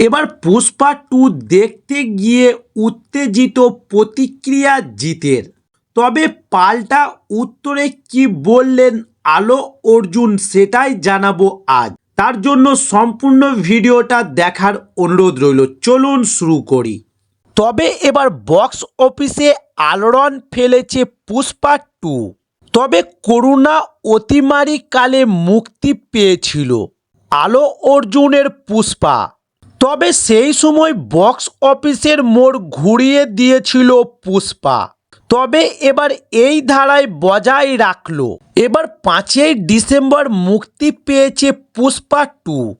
এবার পুষ্পা টু দেখতে গিয়ে উত্তেজিত প্রতিক্রিয়া জিতের। তবে পাল্টা উত্তরে কি বললেন আলো অর্জুন সেটাই জানাব আজ। তার জন্য সম্পূর্ণ ভিডিওটা দেখার অনুরোধ রইল। চলুন শুরু করি। তবে এবার বক্স অফিসে আলোড়ন ফেলেছে পুষ্পা টু তবে করুণা অতিমারি কালে মুক্তি পেয়েছিল আলো অর্জুনের পুষ্পা। তবে সেই সময় বক্স অফিসের মোড় ঘুরিয়ে দিয়েছিল পুষ্পা। তবে এবার এই ধারায় বজায় রাখল। এবার পাঁচই ডিসেম্বর মুক্তি পেয়েছে পুষ্পা টু।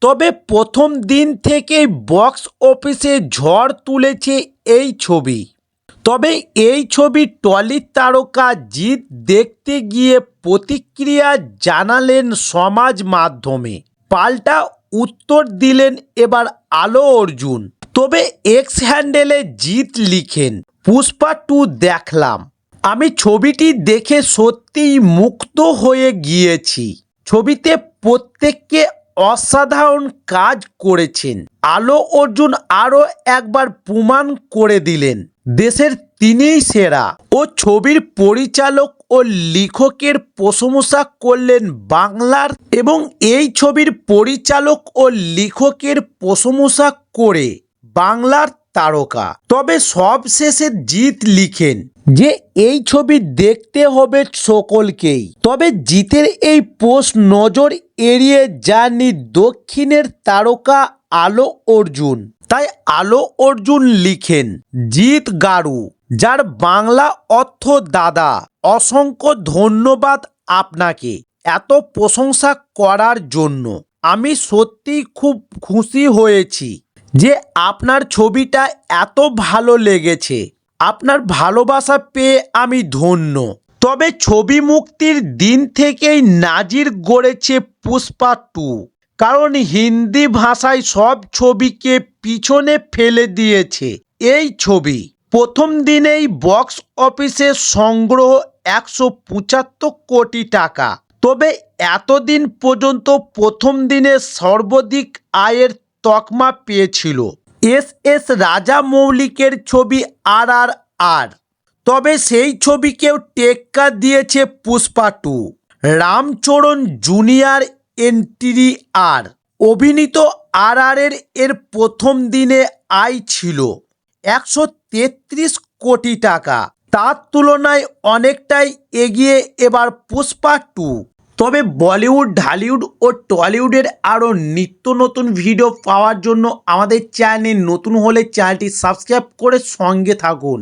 তবে প্রথম দিন থেকেই বক্স অফিসে ঝড় তুলেছে এই ছবি। তবে এই ছবি টলির তারকা জিৎ দেখতে গিয়ে প্রতিক্রিয়া জানালেন সমাজ মাধ্যমে। পাল্টা উত্তর দিলেন এবার আলো অর্জুন। তবে এক্স হ্যান্ডেলে জিত লিখেন। পুষ্পা টু দেখলাম। আমি ছবিটি দেখে সত্যিই মুক্ত হয়ে গিয়েছি। ছবিতে প্রত্যেককে অসাধারণ কাজ করেছেন। আলো অর্জুন আরও একবার প্রমাণ করে দিলেন। দেশের তিনিই সেরা। ও ছবির পরিচালক ও লেখকের প্রশংসা করলেন বাংলার এবং এই ছবির পরিচালক ও লেখকের প্রশংসা করে বাংলার তারকা। তবে সব শেষে জিৎ লিখেন যে এই ছবি দেখতে হবে সকলকেই। তবে জিতের এই পোস্ট নজর এড়িয়ে যাননি দক্ষিণের তারকা আলো অর্জুন। তাই আলো অর্জুন লিখেন জিৎ গারু, যার বাংলা অর্থ দাদা। অসংখ্য ধন্যবাদ আপনাকে এত প্রশংসা করার জন্য। আমি সত্যি খুব খুশি হয়েছি যে আপনার ছবিটা এত ভালো লেগেছে। আপনার ভালোবাসা পেয়ে আমি ধন্য। তবে ছবি মুক্তির দিন থেকেই নাজির গড়েছে পুষ্পা টু। কারণ হিন্দি ভাষায় সব ছবিকে পিছনে ফেলে দিয়েছে এই ছবি। প্রথম দিনেই বক্স অফিসে সংগ্রহ একশো পঁচাত্তর কোটি টাকা। তবে এতদিন পর্যন্ত প্রথম দিনে সর্বাধিক আয়ের তকমা পেয়েছিল। এস এস রাজা মৌলিকের ছবি আর আর আর। তবে সেই ছবিকেও টেক্কা দিয়েছে Pushpa two. Ramcharan junior N T R. অভিনীত আর আর এর এর প্রথম দিনে আয় ছিল একশো তেত্রিশ কোটি টাকা। তার তুলনায় অনেকটাই এগিয়ে এবার পুষ্পা টু। তবে বলিউড, ঢালিউড ও টলিউডের আরও নিত্য নতুন ভিডিও পাওয়ার জন্য আমাদের চ্যানেল নতুন হলে চ্যানেলটি সাবস্ক্রাইব করে সঙ্গে থাকুন।